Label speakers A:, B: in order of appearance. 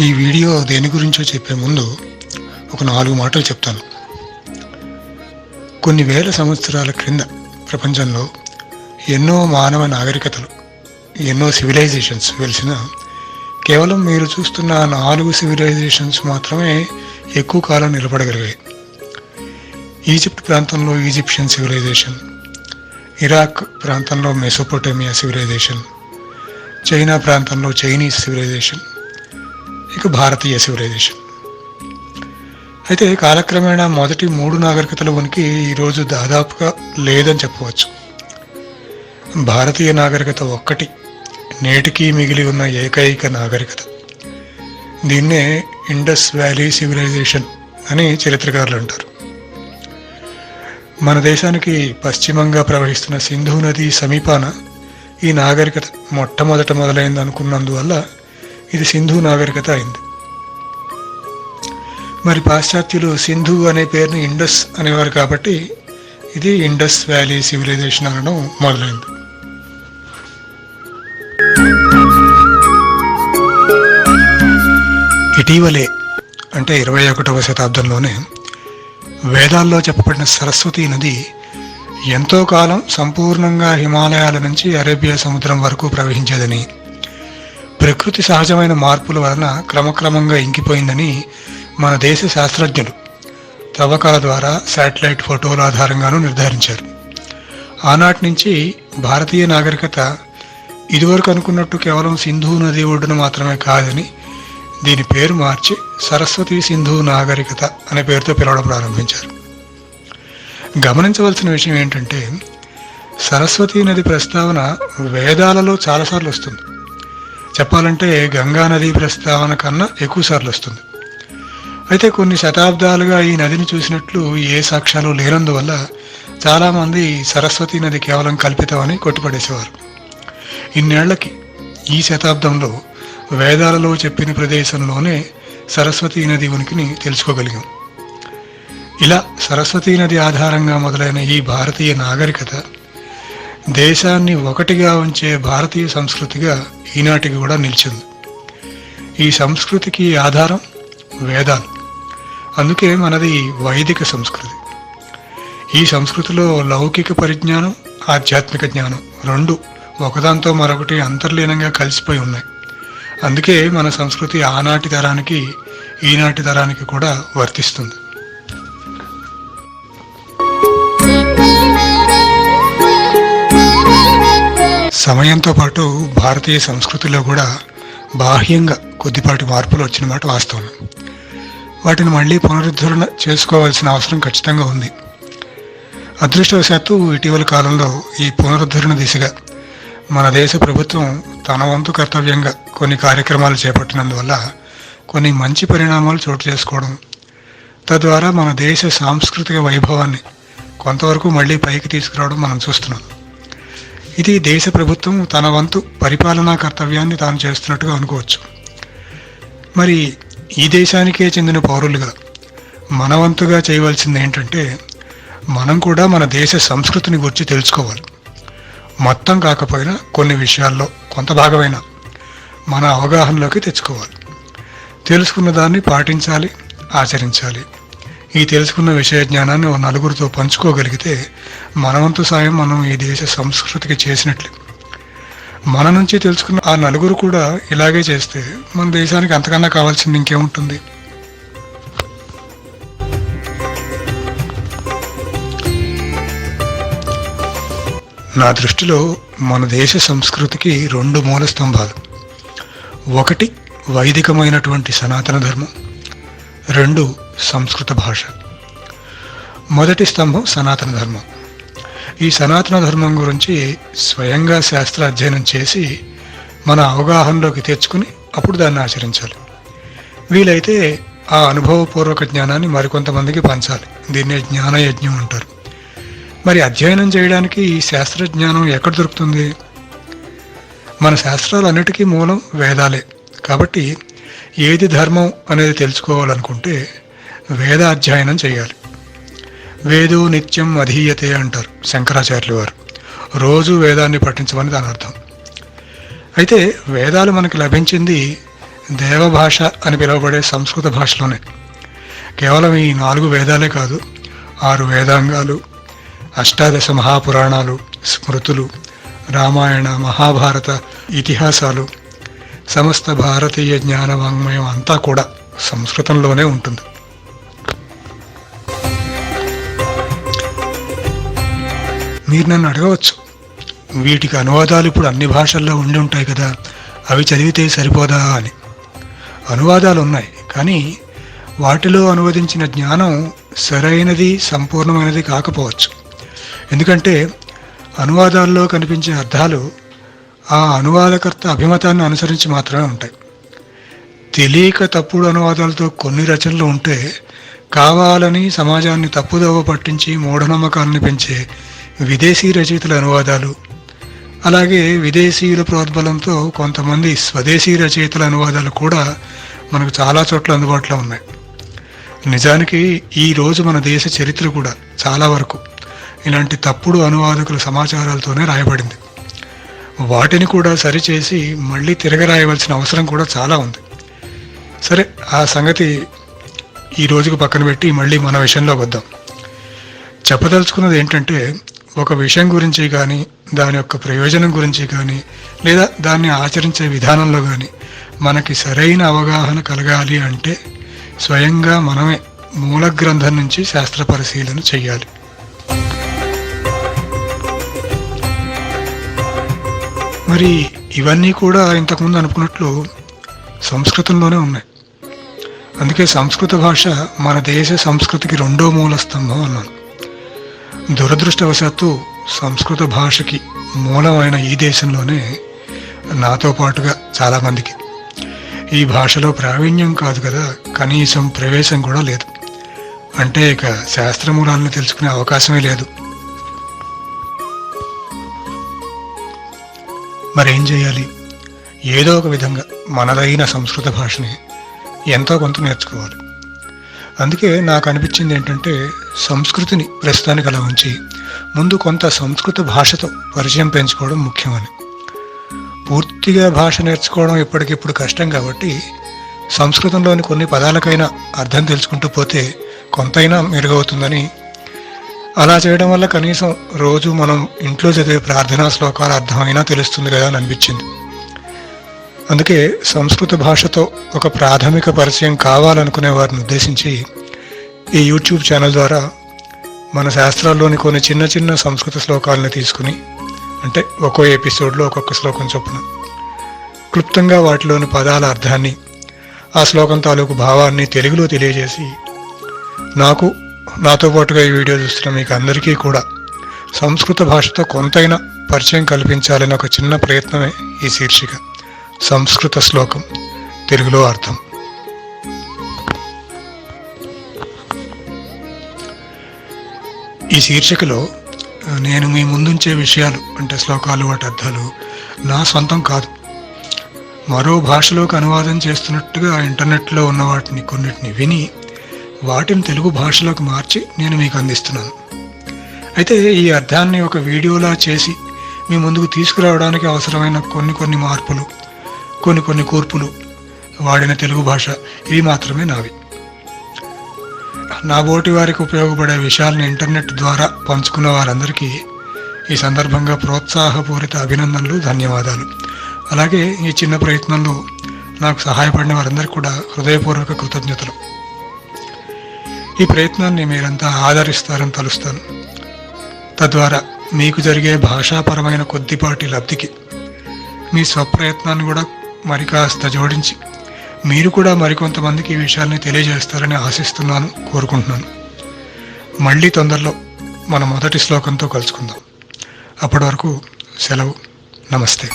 A: ఈ వీడియో దేని గురించో చెప్పే ముందు ఒక నాలుగు మాటలు చెప్తాను. కొన్ని వేల సంవత్సరాల క్రింద ప్రపంచంలో ఎన్నో మానవ నాగరికతలు ఎన్నో సివిలైజేషన్స్ వెలిసిన కేవలం మీరు చూస్తున్న నాలుగు సివిలైజేషన్స్ మాత్రమే ఎక్కువ కాలం నిలబడగలిగాయి. ఈజిప్ట్ ప్రాంతంలో ఈజిప్షియన్ సివిలైజేషన్ ఇరాక్ ప్రాంతంలో మెసోపోటేమియా సివిలైజేషన్ చైనా ప్రాంతంలో చైనీస్ సివిలైజేషన్ ఇక భారతీయ సివిలైజేషన్ అయితే కాలక్రమేణా మొదటి మూడు నాగరికతల ఉనికి ఈరోజు దాదాపుగా లేదని చెప్పవచ్చు. భారతీయ నాగరికత ఒక్కటి నేటికి మిగిలి ఉన్న ఏకైక నాగరికత. దీన్నే ఇండస్ వ్యాలీ సివిలైజేషన్ అని చరిత్రకారులు అంటారు. మన దేశానికి పశ్చిమంగా ప్రవహిస్తున్న సింధు నది సమీపాన ఈ నాగరికత మొట్టమొదట మొదలైంది అనుకున్నందువల్ల ఇది సింధు నాగరికత అయింది. మరి పాశ్చాత్యులు సింధు అనే పేరుని ఇండస్ అనేవారు కాబట్టి ఇది ఇండస్ వ్యాలీ సివిలైజేషన్ అనడం మొదలైంది. ఇటీవలే అంటే ఇరవై ఒకటవ శతాబ్దంలోనే వేదాల్లో చెప్పబడిన సరస్వతి నది ఎంతో కాలం సంపూర్ణంగా హిమాలయాల నుంచి అరేబియా సముద్రం వరకు ప్రవహించేదని ప్రకృతి సహజమైన మార్పుల వలన క్రమక్రమంగా ఇంకిపోయిందని మన దేశ శాస్త్రజ్ఞులు తవ్వకాల ద్వారా శాటిలైట్ ఫోటోల ఆధారంగానూ నిర్ధారించారు. ఆనాటి నుంచి భారతీయ నాగరికత ఇదివరకు అనుకున్నట్టు కేవలం సింధు నది ఒడ్డున మాత్రమే కాదని దీని పేరు మార్చి సరస్వతి సింధు నాగరికత అనే పేరుతో పిలవడం ప్రారంభించారు. గమనించవలసిన విషయం ఏంటంటే సరస్వతి నది ప్రస్తావన వేదాలలో చాలాసార్లు వస్తుంది. చెప్పాలంటే గంగా నదీ ప్రస్తావన కన్నా ఎక్కువ సార్లు వస్తుంది. అయితే కొన్ని శతాబ్దాలుగా ఈ నదిని చూసినట్లు ఏ సాక్ష్యాలు లేనందువల్ల చాలామంది సరస్వతి నది కేవలం కల్పితమని కొట్టుపడేసేవారు. ఇన్నేళ్ళకి ఈ శతాబ్దంలో వేదాలలో చెప్పిన ప్రదేశంలోనే సరస్వతీ నది ఉనికిని తెలుసుకోగలిగాం. ఇలా సరస్వతీ నది ఆధారంగా మొదలైన ఈ భారతీయ నాగరికత దేశాన్ని ఒకటిగా ఉంచే భారతీయ సంస్కృతిగా ఈనాటికి కూడా నిలిచింది. ఈ సంస్కృతికి ఆధారం వేదాలు. అందుకే మనది వైదిక సంస్కృతి. ఈ సంస్కృతిలో లౌకిక పరిజ్ఞానం ఆధ్యాత్మిక జ్ఞానం రెండు ఒకదాంతో మరొకటి అంతర్లీనంగా కలిసిపోయి ఉన్నాయి. అందుకే మన సంస్కృతి ఆనాటి తరానికి ఈనాటి తరానికి కూడా వర్తిస్తుంది. సమయంతో పాటు భారతీయ సంస్కృతిలో కూడా బాహ్యంగా కొద్దిపాటి మార్పులు వచ్చిన మాట వాస్తవం. వాటిని మళ్ళీ పునరుద్ధరణ చేసుకోవాల్సిన అవసరం ఖచ్చితంగా ఉంది. అదృష్టవశాత్తు ఇటీవల కాలంలో ఈ పునరుద్ధరణ దిశగా మన దేశ ప్రభుత్వం తన వంతు కర్తవ్యంగా కొన్ని కార్యక్రమాలు చేపట్టినందువల్ల కొన్ని మంచి పరిణామాలు చోటు చేసుకోవడం తద్వారా మన దేశ సాంస్కృతిక వైభవాన్ని కొంతవరకు మళ్ళీ పైకి తీసుకురావడం మనం చూస్తున్నాం. ఇది దేశ ప్రభుత్వం తన వంతు పరిపాలనా కర్తవ్యాన్ని తాను చేస్తున్నట్టుగా అనుకోవచ్చు. మరి ఈ దేశానికే చెందిన పౌరులుగా మన వంతుగా చేయవలసింది ఏంటంటే మనం కూడా మన దేశ సంస్కృతిని గురించి తెలుసుకోవాలి. మొత్తం కాకపోయినా కొన్ని విషయాల్లో కొంత భాగమైన మన అవగాహనలోకి తెచ్చుకోవాలి. తెలుసుకున్న దాన్ని పాటించాలి ఆచరించాలి. ఈ తెలుసుకున్న విషయ జ్ఞానాన్ని ఓ నలుగురితో పంచుకోగలిగితే మనవంతు సాయం మనం ఈ దేశ సంస్కృతికి చేసినట్లే. మన నుంచి తెలుసుకున్న ఆ నలుగురు కూడా ఇలాగే చేస్తే మన దేశానికి అంతకన్నా కావాల్సింది ఇంకేముంటుంది? నా దృష్టిలో మన దేశ సంస్కృతికి రెండు మూల స్తంభాలు. ఒకటి వైదికమైనటువంటి సనాతన ధర్మం. రెండు సంస్కృత భాష. మొదటి స్తంభం సనాతన ధర్మం. ఈ సనాతన ధర్మం గురించి స్వయంగా శాస్త్ర అధ్యయనం చేసి మన అవగాహనలోకి తెచ్చుకుని అప్పుడు దాన్ని ఆచరించాలి. వీలైతే ఆ అనుభవపూర్వక జ్ఞానాన్ని మరికొంతమందికి పంచాలి. దీన్నే జ్ఞానయజ్ఞం అంటారు. మరి అధ్యయనం చేయడానికి ఈ శాస్త్ర జ్ఞానం ఎక్కడ దొరుకుతుంది? మన శాస్త్రాలన్నిటికీ మూలం వేదాలే. కాబట్టి ఏది ధర్మం అనేది తెలుసుకోవాలనుకుంటే వేద అధ్యయనం చేయాలి. వేదో నిత్యం అధీయతే అంటారు శంకరాచార్యులు వారు. రోజు వేదాన్ని పఠించమని దాని అర్థం. అయితే వేదాలు మనకు లభించింది దేవభాష అని పిలువబడే సంస్కృత భాషలోనే. కేవలం ఈ నాలుగు వేదాలే కాదు ఆరు వేదాంగాలు అష్టాదశ మహాపురాణాలు స్మృతులు రామాయణ మహాభారత ఇతిహాసాలు సమస్త భారతీయ జ్ఞాన వాంగ్మయం అంతా కూడా సంస్కృతంలోనే ఉంటుంది. మీరు నన్ను అడగవచ్చు. వీటికి అనువాదాలు ఇప్పుడు అన్ని భాషల్లో ఉండి ఉంటాయి కదా. అవి చదివితే సరిపోదా అని. అనువాదాలు ఉన్నాయి కానీ వాటిలో అనువదించిన జ్ఞానం సరైనది సంపూర్ణమైనది కాకపోవచ్చు. ఎందుకంటే అనువాదాల్లో కనిపించే అర్థాలు ఆ అనువాదకర్త అభిమతాన్ని అనుసరించి మాత్రమే ఉంటాయి. తెలియక తప్పుడు అనువాదాలతో కొన్ని రచనలు ఉంటే కావాలని సమాజాన్ని తప్పుదోవ పట్టించి మూఢనమ్మకాలను పెంచే విదేశీ రచయితల అనువాదాలు. అలాగే విదేశీయుల ప్రోద్బలంతో కొంతమంది స్వదేశీ రచయితల అనువాదాలు కూడా మనకు చాలా చోట్ల అందుబాటులో ఉన్నాయి. నిజానికి ఈరోజు మన దేశ చరిత్ర కూడా చాలా వరకు ఇలాంటి తప్పుడు అనువాదకుల సమాచారాలతోనే రాయబడింది. వాటిని కూడా సరిచేసి మళ్ళీ తిరగరాయవలసిన అవసరం కూడా చాలా ఉంది. సరే ఆ సంగతి ఈ రోజుకు పక్కన పెట్టి మళ్ళీ మన విషయంలో వద్దాం. చెప్పదలుచుకున్నది ఏంటంటే ఒక విషయం గురించి కానీ దాని యొక్క ప్రయోజనం గురించి కానీ లేదా దాన్ని ఆచరించే విధానంలో కానీ మనకి సరైన అవగాహన కలగాలి అంటే స్వయంగా మనమే మూల గ్రంథం నుంచి శాస్త్ర పరిశీలన చేయాలి మరి ఇవన్నీ కూడా ఇంతకుముందు అనుకున్నట్లు సంస్కృతంలోనే ఉన్నాయి. అందుకే సంస్కృత భాష మన దేశ సంస్కృతికి రెండో మూల స్తంభం అన్నాను. దురదృష్టవశాత్తు సంస్కృత భాషకి మూలమైన ఈ దేశంలోనే నాతో పాటుగా చాలామందికి. ఈ భాషలో ప్రావీణ్యం కాదు కదా కనీసం ప్రవేశం కూడా లేదు. అంటే ఇక శాస్త్రమూలాలను తెలుసుకునే అవకాశమే లేదు. మరేం చేయాలి? ఏదో ఒక విధంగా మనదైన సంస్కృత భాషని ఎంతో కొంత నేర్చుకోవాలి. అందుకే నాకు అనిపించింది ఏంటంటే సంస్కృతిని ప్రస్తుతానికి అలా ఉంచి ముందు కొంత సంస్కృత భాషతో పరిచయం పెంచుకోవడం ముఖ్యమని. పూర్తిగా భాష నేర్చుకోవడం ఇప్పటికిప్పుడు కష్టం కాబట్టి సంస్కృతంలోని కొన్ని పదాలకైనా అర్థం తెలుసుకుంటూ పోతే కొంతైనా మెరుగవుతుందని. అలా చేయడం వల్ల కనీసం రోజు మనం ఇంట్లో చదివే ప్రార్థనా శ్లోకాల అర్థమైనా తెలుస్తుంది కదా అని అనిపించింది. అందుకే సంస్కృత భాషతో ఒక ప్రాథమిక పరిచయం కావాలనుకునే వారిని ఉద్దేశించి ఈ యూట్యూబ్ ఛానల్ ద్వారా మన శాస్త్రాల్లోని కొన్ని చిన్న చిన్న సంస్కృత శ్లోకాలను తీసుకుని అంటే ఒక్కో ఎపిసోడ్లో ఒక్కొక్క శ్లోకం చొప్పున క్లుప్తంగా వాటిలోని పదాల అర్థాన్ని ఆ శ్లోకం తాలూకు భావాన్ని తెలుగులో తెలియజేసి నాకు నాతో పాటుగా ఈ వీడియో చూస్తున్న మీకు అందరికీ కూడా సంస్కృత భాషతో కొంతైనా పరిచయం కల్పించాలని ఒక చిన్న ప్రయత్నమే ఈ శీర్షిక. సంస్కృత శ్లోకం. తెలుగులో అర్థం. ఈ శీర్షికలో నేను మీ ముందుంచే విషయాలు అంటే శ్లోకాలు వాటి అర్థాలు నా సొంతం కాదు. మరో భాషలోకి అనువాదం చేస్తున్నట్టుగా ఇంటర్నెట్లో ఉన్న వాటిని కొన్నిటిని విని వాటిని తెలుగు భాషలోకి మార్చి నేను మీకు అందిస్తున్నాను. అయితే ఈ అర్థాన్ని ఒక వీడియోలా చేసి మీ ముందుకు తీసుకురావడానికి అవసరమైన కొన్ని కొన్ని మార్పులు కొన్ని కొన్ని కూర్పులు. వాడిన తెలుగు భాష ఇవి మాత్రమే నావి. నా బోటి వారికి ఉపయోగపడే విషయాలను ఇంటర్నెట్ ద్వారా పంచుకున్న వారందరికీ ఈ సందర్భంగా ప్రోత్సాహపూరిత అభినందనలు ధన్యవాదాలు. అలాగే ఈ చిన్న ప్రయత్నంలో నాకు సహాయపడిన వారందరికీ కూడా హృదయపూర్వక కృతజ్ఞతలు. ఈ ప్రయత్నాన్ని మీరంతా ఆదరిస్తారని తలుస్తాను. తద్వారా మీకు జరిగే భాషాపరమైన కొద్దిపాటి లబ్ధికి మీ స్వప్రయత్నాన్ని కూడా మరి కాస్త జోడించి మీరు కూడా మరికొంతమందికి ఈ విషయాల్ని తెలియజేస్తారని ఆశిస్తున్నాను కోరుకుంటున్నాను. మళ్ళీ తొందరలో మన మొదటి శ్లోకంతో కలుసుకుందాం. అప్పటి వరకు సెలవు. నమస్తే.